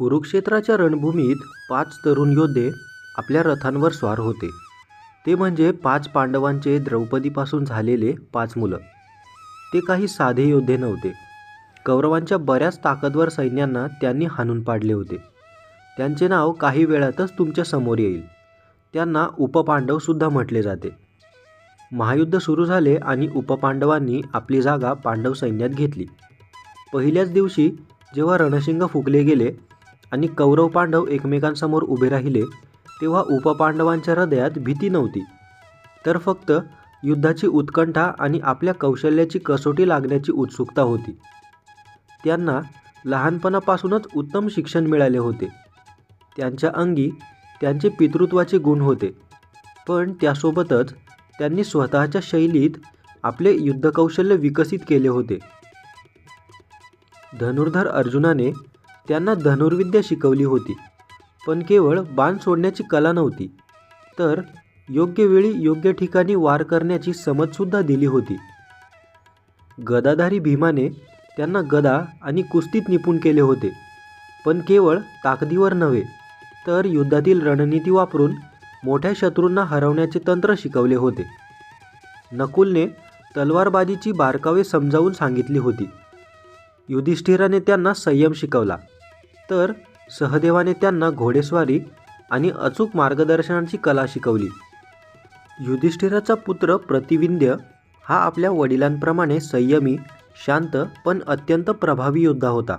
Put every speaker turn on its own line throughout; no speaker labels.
कुरुक्षेत्राच्या रणभूमीत पाच तरुण योद्धे आपल्या रथांवर स्वार होते. ते म्हणजे पाच पांडवांचे द्रौपदीपासून झालेले पाच मुलं. ते काही साधे योद्धे नव्हते. कौरवांच्या बऱ्याच ताकदवर सैन्यांना त्यांनी हाणून पाडले होते. त्यांचे नाव काही वेळातच तुमच्यासमोर येईल. त्यांना उपपांडवसुद्धा म्हटले जाते. महायुद्ध सुरू झाले आणि उपपांडवांनी आपली जागा पांडव सैन्यात घेतली. पहिल्याच दिवशी जेव्हा रणशिंग फुकले गेले आणि कौरव पांडव एकमेकांसमोर उभे राहिले तेव्हा उपपांडवांच्या हृदयात भीती नव्हती. तर फक्त युद्धाची उत्कंठा आणि आपल्या कौशल्याची कसोटी लागण्याची उत्सुकता होती. त्यांना लहानपणापासूनच उत्तम शिक्षण मिळाले होते. त्यांच्या अंगी त्यांचे पितृत्वाचे गुण होते. पण त्यासोबतच त्यांनी स्वतःच्या शैलीत आपले युद्धकौशल्य विकसित केले होते. धनुर्धर अर्जुनाने त्यांना धनुर्विद्या शिकवली होती. पण केवळ बाण सोडण्याची कला नव्हती. तर योग्य वेळी योग्य ठिकाणी वार करण्याची समजसुद्धा दिली होती. गदाधारी भीमाने त्यांना गदा आणि कुस्तीत निपुण केले होते. पण केवळ ताकदीवर नव्हे तर युद्धातील रणनीती वापरून मोठ्या शत्रूंना हरवण्याचे तंत्र शिकवले होते. नकुलने तलवारबाजीची बारकावे समजावून सांगितली होती. युधिष्ठिराने त्यांना संयम शिकवला. तर सहदेवाने त्यांना घोडेस्वारी आणि अचूक मार्गदर्शनाची कला शिकवली. युधिष्ठिराचा पुत्र प्रतिविंध्य हा आपल्या वडिलांप्रमाणे संयमी शांत पण अत्यंत प्रभावी योद्धा होता.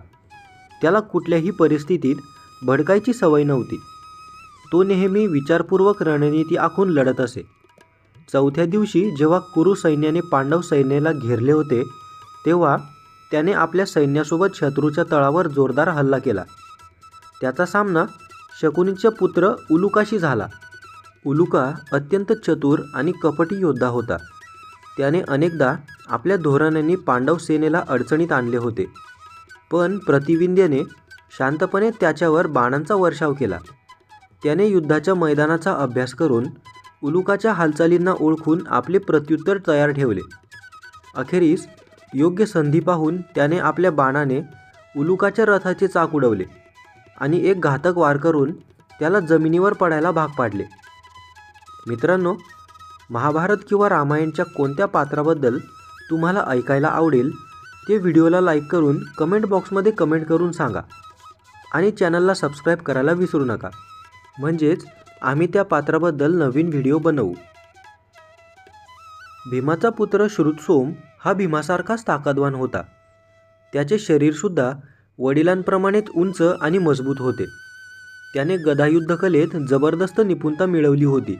त्याला कुठल्याही परिस्थितीत भडकायची सवय नव्हती. तो नेहमी विचारपूर्वक रणनीती आखून लढत असे. चौथ्या दिवशी जेव्हा कुरु सैन्याने पांडव सैन्याला घेरले होते तेव्हा त्याने आपल्या सैन्यासोबत शत्रूच्या तळावर जोरदार हल्ला केला. त्याचा सामना शकुनीच्या पुत्र उलुकाशी झाला. उलुका अत्यंत चतुर आणि कपटी योद्धा होता. त्याने अनेकदा आपल्या धोरणांनी पांडव सेनेला अडचणीत आणले होते. पण प्रतिविंध्याने शांतपणे त्याच्यावर बाणांचा वर्षाव केला. त्याने युद्धाच्या मैदानाचा अभ्यास करून उलुकाच्या हालचालींना ओळखून आपले प्रत्युत्तर तयार ठेवले. अखेरीस योग्य संधी पाहून त्याने आपल्या बाणाने उलुकाच्या रथाचे चाक उडवले. आणि एक घातक वार करून त्याला जमिनीवर पडायला भाग पाडले. मित्रांनो महाभारत किंवा रामायणच्या कोणत्या पात्राबद्दल तुम्हाला ऐकायला आवडेल ते व्हिडिओला लाईक करून कमेंट बॉक्समध्ये कमेंट करून सांगा आणि चॅनलला सबस्क्राईब करायला विसरू नका. म्हणजेच आम्ही त्या पात्राबद्दल नवीन व्हिडिओ बनवू. भीमाचा पुत्र श्रुतसोम हा भीमासारखाच ताकदवान होता. त्याचे शरीरसुद्धा वडिलांप्रमाणेच उंच आणि मजबूत होते. त्याने गदायुद्ध कलेत जबरदस्त निपुणता मिळवली होती.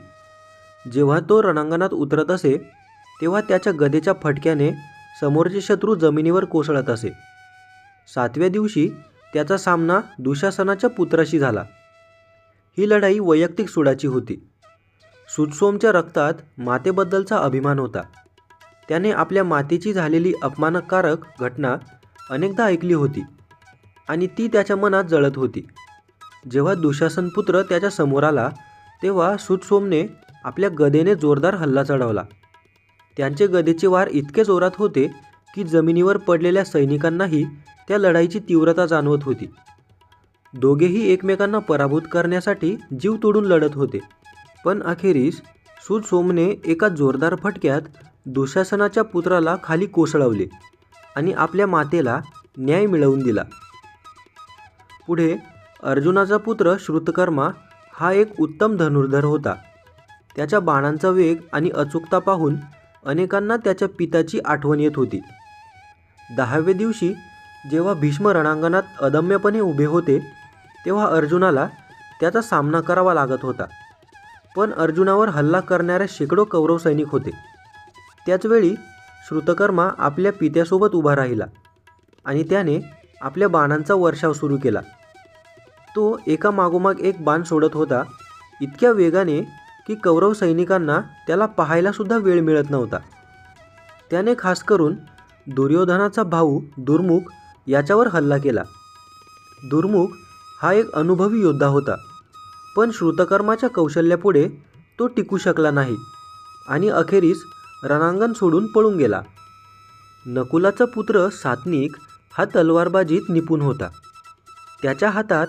जेव्हा तो रणांगणात उतरत असे तेव्हा त्याच्या गदेच्या फटक्याने समोरचे शत्रू जमिनीवर कोसळत असे. सातव्या दिवशी त्याचा सामना दुशासनाच्या पुत्राशी झाला. ही लढाई वैयक्तिक सुडाची होती. सुटसोमच्या रक्तात मातेबद्दलचा अभिमान होता. त्याने आपल्या मातेची झालेली अपमानकारक घटना अनेकदा ऐकली होती. आणि ती त्याच्या मनात जळत होती. जेव्हा दुशासन पुत्र त्याच्यासमोर आला तेव्हा सुतसोमने आपल्या गदेने जोरदार हल्ला चढवला. त्यांचे गदेचे वार इतके जोरात होते की जमिनीवर पडलेल्या सैनिकांनाही त्या लढाईची तीव्रता जाणवत होती. दोघेही एकमेकांना पराभूत करण्यासाठी जीव तोडून लढत होते. पण अखेरीस सुतसोमने एका जोरदार फटक्यात दुशासनाच्या पुत्राला खाली कोसळवले आणि आपल्या मातेला न्याय मिळवून दिला. पुढे अर्जुनाचा पुत्र श्रुतकर्मा हा एक उत्तम धनुर्धर होता. त्याच्या बाणांचा वेग आणि अचूकता पाहून अनेकांना त्याच्या पिताची आठवण येत होती. दहाव्या दिवशी जेव्हा भीष्म रणांगणात अदम्यपणे उभे होते तेव्हा अर्जुनाला त्याचा सामना करावा लागत होता. पण अर्जुनावर हल्ला करणाऱ्या शेकडो कौरव सैनिक होते. त्याचवेळी श्रुतकर्मा आपल्या पित्यासोबत उभा राहिला आणि त्याने आपल्या बाणांचा वर्षाव सुरू केला. तो एका मागोमाग एक बाण सोडत होता. इतक्या वेगाने की कौरव सैनिकांना त्याला पाहायलासुद्धा वेळ मिळत नव्हता. त्याने खास करून दुर्योधनाचा भाऊ दुर्मुख याच्यावर हल्ला केला. दुर्मुख हा एक अनुभवी योद्धा होता. पण श्रुतकर्माच्या कौशल्यापुढे तो टिकू शकला नाही आणि अखेरीस रणांगण सोडून पळून गेला. नकुलाचा पुत्र सात्निक हा तलवारबाजीत निपुण होता. त्याच्या हातात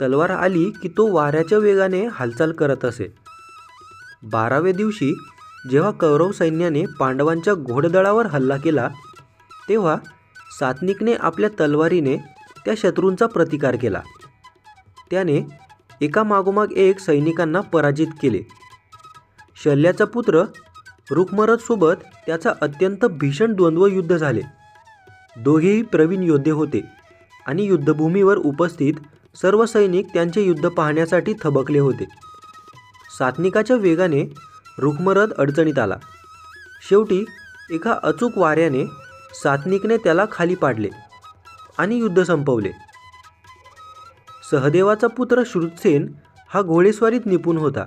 तलवार आली की तो वाऱ्याच्या वेगाने हालचाल करत असे. बाराव्या दिवशी जेव्हा कौरव सैन्याने पांडवांच्या घोडदळावर हल्ला केला तेव्हा सात्निकने आपल्या तलवारीने त्या शत्रूंचा प्रतिकार केला. त्याने एका मागोमाग एक सैनिकांना पराजित केले. शल्याचा पुत्र रुक्मरथसोबत त्याचा अत्यंत भीषण द्वंद्व युद्ध झाले. दोघेही प्रवीण योद्धे होते आणि युद्धभूमीवर उपस्थित सर्व सैनिक त्यांचे युद्ध पाहण्यासाठी थबकले होते. सात्निकाच्या वेगाने रुक्मरथ अडचणीत आला. शेवटी एका अचूक वाऱ्याने सात्निकने त्याला खाली पाडले आणि युद्ध संपवले. सहदेवाचा पुत्र श्रुतसेन हा घोडेस्वारीत निपुण होता.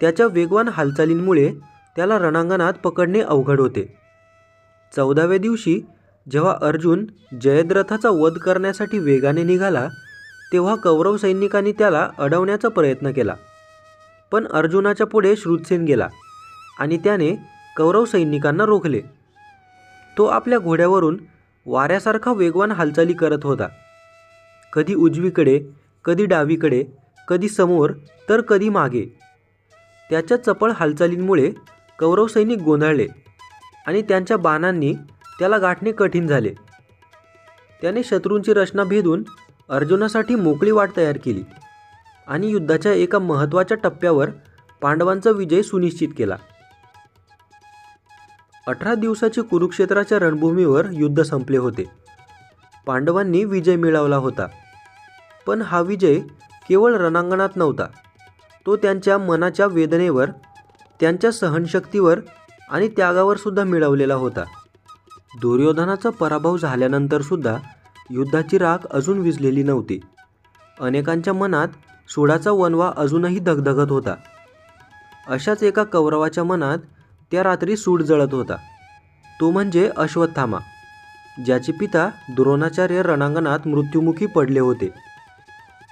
त्याच्या वेगवान हालचालींमुळे त्याला रणांगणात पकडणे अवघड होते. चौदाव्या दिवशी जेव्हा अर्जुन जयद्रथाचा वध करण्यासाठी वेगाने निघाला तेव्हा कौरव सैनिकांनी त्याला अडवण्याचा प्रयत्न केला. पण अर्जुनाच्या पुढे श्रुतसेन गेला आणि त्याने कौरव सैनिकांना रोखले. तो आपल्या घोड्यावरून वाऱ्यासारखा वेगवान हालचाली करत होता. कधी उजवीकडे कधी डावीकडे कधी समोर तर कधी मागे. त्याच्या चपळ हालचालींमुळे कौरव सैनिक गोंधळले आणि त्यांच्या बाणांनी त्याला गाठणे कठीण झाले. त्याने शत्रूंची रचना भेदून अर्जुनासाठी मोकळी वाट तयार केली आणि युद्धाच्या एका महत्त्वाच्या टप्प्यावर पांडवांचा विजय सुनिश्चित केला. अठरा दिवसाचे कुरुक्षेत्राच्या रणभूमीवर युद्ध संपले होते. पांडवांनी विजय मिळवला होता. पण हा विजय केवळ रणांगणात नव्हता. तो त्यांच्या मनाच्या वेदनेवर त्यांच्या सहनशक्तीवर आणि त्यागावर सुद्धा मिळवलेला होता. दुर्योधनाचा पराभव झाल्यानंतरसुद्धा युद्धाची राख अजून विजलेली नव्हती. अनेकांच्या मनात सुडाचा वनवा अजूनही धगधगत होता. अशाच एका कौरवाच्या मनात त्या रात्री सूड जळत होता. तो म्हणजे अश्वत्थामा ज्याचे पिता द्रोणाचार्य रणांगणात मृत्युमुखी पडले होते.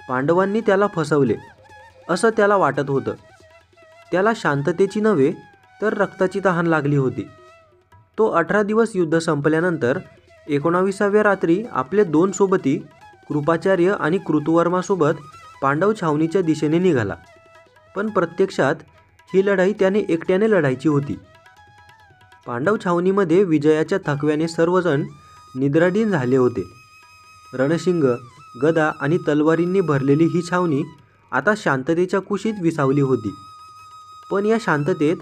पांडवांनी त्याला फसवले असं त्याला वाटत होतं. त्याला शांततेची नव्हे तर रक्ताची तहान लागली होती. तो अठरा दिवस युद्ध संपल्यानंतर एकोणाविसाव्या रात्री आपले दोन सोबती कृपाचार्य आणि कृतवर्मासोबत पांडव छावणीच्या दिशेने निघाला. पण प्रत्यक्षात ही लढाई त्याने एकट्याने लढायची होती. पांडव छावणीमध्ये विजयाच्या थकव्याने सर्वजण निद्राधीन झाले होते. रणशिंग गदा आणि तलवारींनी भरलेली ही छावणी आता शांततेच्या कुशीत विसावली होती. पण या शांततेत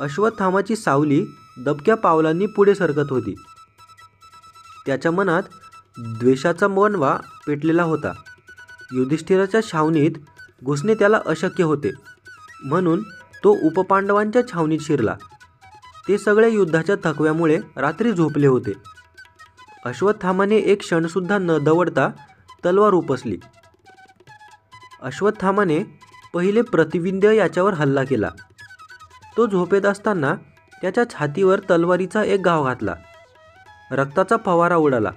अश्वत्थामाची सावली दबक्या पावलांनी पुढे सरकत होती. त्याच्या मनात द्वेषाचा मनवा पेटलेला होता. युधिष्ठिराच्या छावणीत घुसणे त्याला अशक्य होते. म्हणून तो उपपांडवांच्या छावणीत शिरला. ते सगळे युद्धाच्या थकव्यामुळे रात्री झोपले होते. अश्वत्थामाने एक क्षणसुद्धा न दवडता तलवार उपसली. अश्वत्थामाने पहिले प्रतिविंध्य याच्यावर हल्ला केला. तो झोपेत असताना त्याच्या छातीवर तलवारीचा एक घाव घातला. रक्ताचा फवारा उडाला.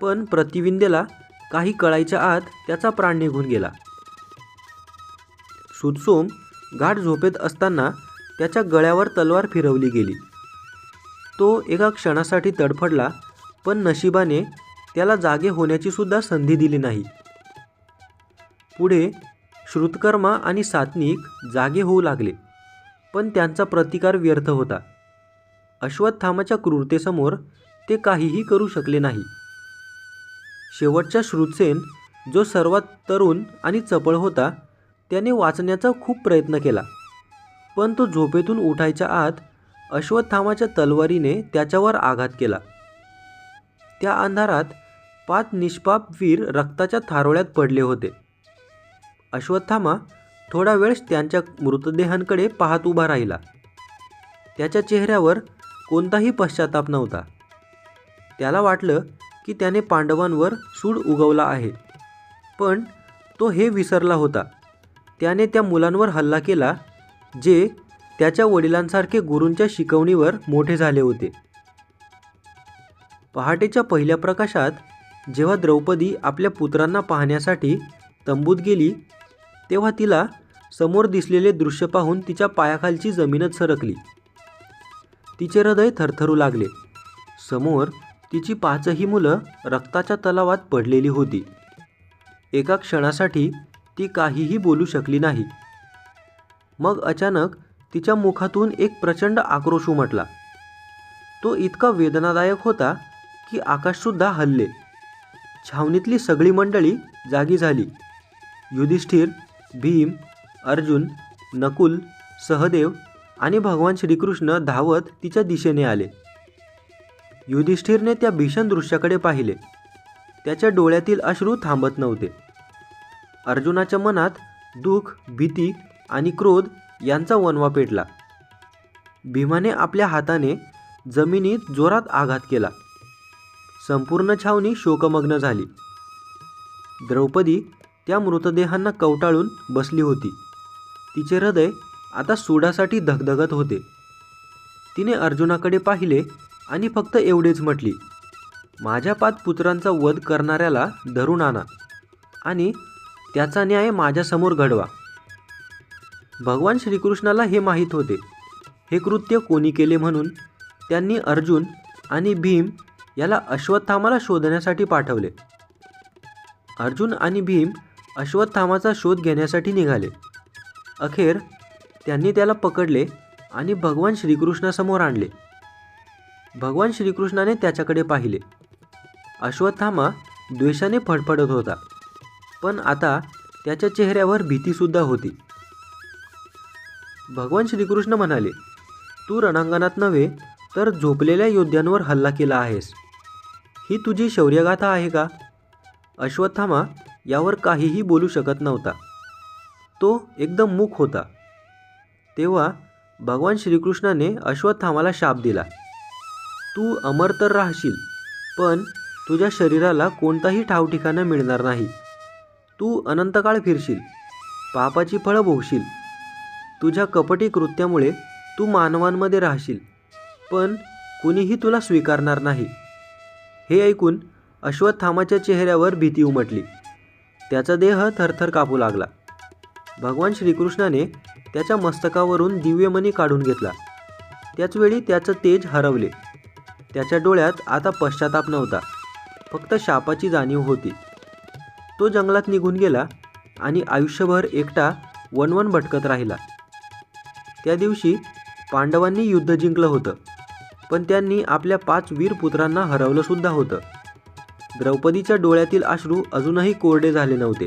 पण प्रतिविंदेला काही कळायच्या आत त्याचा प्राण निघून गेला. सुदसोम गाठ झोपेत असताना त्याच्या गळ्यावर तलवार फिरवली गेली. तो एका क्षणासाठी तडफडला पण नशिबाने त्याला जागे होण्याची सुद्धा संधी दिली नाही. पुढे श्रुतकर्मा आणि सात्निक जागे होऊ लागले. पण त्यांचा प्रतिकार व्यर्थ होता. अश्वत्थामाच्या क्रूरतेसमोर ते काहीही करू शकले नाही. शेवटचा श्रुतसेन जो सर्वात तरुण आणि चपळ होता त्याने वाचण्याचा खूप प्रयत्न केला. पण तो झोपेतून उठायच्या आत अश्वत्थामाच्या तलवारीने त्याच्यावर आघात केला. त्या अंधारात पाच निष्पाप वीर रक्ताच्या थारोळ्यात पडले होते. अश्वत्थामा थोडा वेळ त्यांच्या मृतदेहांकडे पाहत उभा राहिला. त्याच्या चेहऱ्यावर कोणताही पश्चाताप नव्हता. त्याला वाटलं की त्याने पांडवांवर सूड उगवला आहे. पण तो हे विसरला होता. त्याने त्या मुलांवर हल्ला केला जे त्याच्या वडिलांसारखे गुरूंच्या शिकवणीवर मोठे झाले होते. पहाटेच्या पहिल्या प्रकाशात जेव्हा द्रौपदी आपल्या पुत्रांना पाहण्यासाठी तंबूत गेली तेव्हा तिला समोर दिसलेले दृश्य पाहून तिच्या पायाखालची जमीनच सरकली. तिचे हृदय थरथरू लागले. समोर तिची पाचही मुलं रक्ताच्या तलावात पडलेली होती. एका क्षणासाठी ती काहीही बोलू शकली नाही. मग अचानक तिच्या मुखातून एक प्रचंड आक्रोश उमटला. तो इतका वेदनादायक होता की आकाशसुद्धा हलले. छावणीतली सगळी मंडळी जागी झाली. युधिष्ठिर भीम अर्जुन नकुल सहदेव आणि भगवान श्रीकृष्ण धावत तिच्या दिशेने आले. युधिष्ठिरने त्या भीषण दृश्याकडे पाहिले. त्याच्या डोळ्यातील अश्रू थांबत नव्हते. अर्जुनाच्या मनात दुःख भीती आणि क्रोध यांचा वनवा पेटला. भीमाने आपल्या हाताने जमिनीत जोरात आघात केला. संपूर्ण छावणी शोकमग्न झाली. द्रौपदी त्या मृतदेहांना कवटाळून बसली होती. तिचे हृदय आता सोडासाठी धगधगत होते. तिने अर्जुनाकडे पाहिले आणि फक्त एवढेच म्हटली माझ्या पाच पुत्रांचा वध करणाऱ्याला धरून आणा आणि त्याचा न्याय माझ्यासमोर घडवा. भगवान श्रीकृष्णाला हे माहीत होते. हे कृत्य कोणी केले म्हणून त्यांनी अर्जुन आणि भीम याला अश्वत्थामाला शोधण्यासाठी पाठवले. अर्जुन आणि भीम अश्वत्थामाचा शोध घेण्यासाठी निघाले. अखेर त्यांनी त्याला पकडले आणि भगवान श्रीकृष्णासमोर आणले. भगवान श्रीकृष्णाने त्याच्याकडे पाहिले. अश्वत्थामा द्वेषाने फडफडत होता पण आता त्याच्या चेहऱ्यावर भीतीसुद्धा होती. भगवान श्रीकृष्ण म्हणाले तू रणांगणात नव्हे तर झोपलेल्या योद्ध्यांवर हल्ला केला आहेस. ही तुझी शौर्यगाथा आहे का? अश्वत्थामा यावर काहीही बोलू शकत नव्हता. तो एकदम मूक होता. तेव्हा भगवान श्रीकृष्णाने अश्वत्थामाला शाप दिला. तू अमर तर राहशील पण तुझ्या शरीराला कोणताही ठावठिकाणं मिळणार नाही. तू अनंतकाळ फिरशील पापाची फळं भोगशील. तुझ्या कपटी कृत्यामुळे तू मानवांमध्ये राहशील पण कुणीही तुला स्वीकारणार नाही. हे ऐकून अश्वत्थामाच्या चेहऱ्यावर भीती उमटली. त्याचा देह थरथर कापू लागला. भगवान श्रीकृष्णाने त्याच्या मस्तकावरून दिव्यमणी काढून घेतला. त्याचवेळी त्याचं तेज हरवले. त्याच्या डोळ्यात आता पश्चाताप नव्हता. फक्त शापाची जाणीव होती. तो जंगलात निघून गेला आणि आयुष्यभर एकटा वनवन भटकत राहिला. त्या दिवशी पांडवांनी युद्ध जिंकलं होतं. पण त्यांनी आपल्या पाच वीर पुत्रांना हरवलंसुद्धा होतं. द्रौपदीच्या डोळ्यातील अश्रू अजूनही कोरडे झाले नव्हते.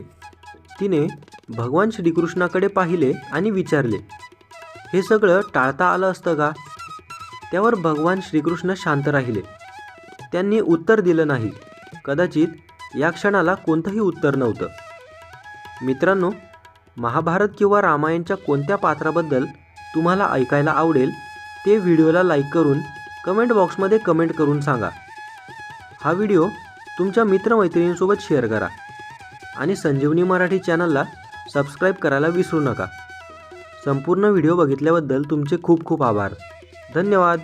तिने भगवान श्रीकृष्णाकडे पाहिले आणि विचारले हे सगळं टाळता आलं असतं का? त्यावर भगवान श्रीकृष्ण शांत राहिले. त्यांनी उत्तर दिलं नाही. कदाचित या क्षणाला कोणतंही उत्तर नव्हतं. मित्रांनो महाभारत किंवा रामायणच्या कोणत्या पात्राबद्दल तुम्हाला ऐकायला आवडेल ते व्हिडिओला लाईक करून कमेंट बॉक्समध्ये कमेंट करून सांगा. हा व्हिडिओ तुमच्या मित्रमैत्रिणींसोबत शेअर करा. आणि संजीवनी मराठी चॅनलला सबस्क्राईब करायला विसरू नका. संपूर्ण व्हिडिओ बघितल्याबद्दल तुमचे खूप खूप आभार. धन्यवाद.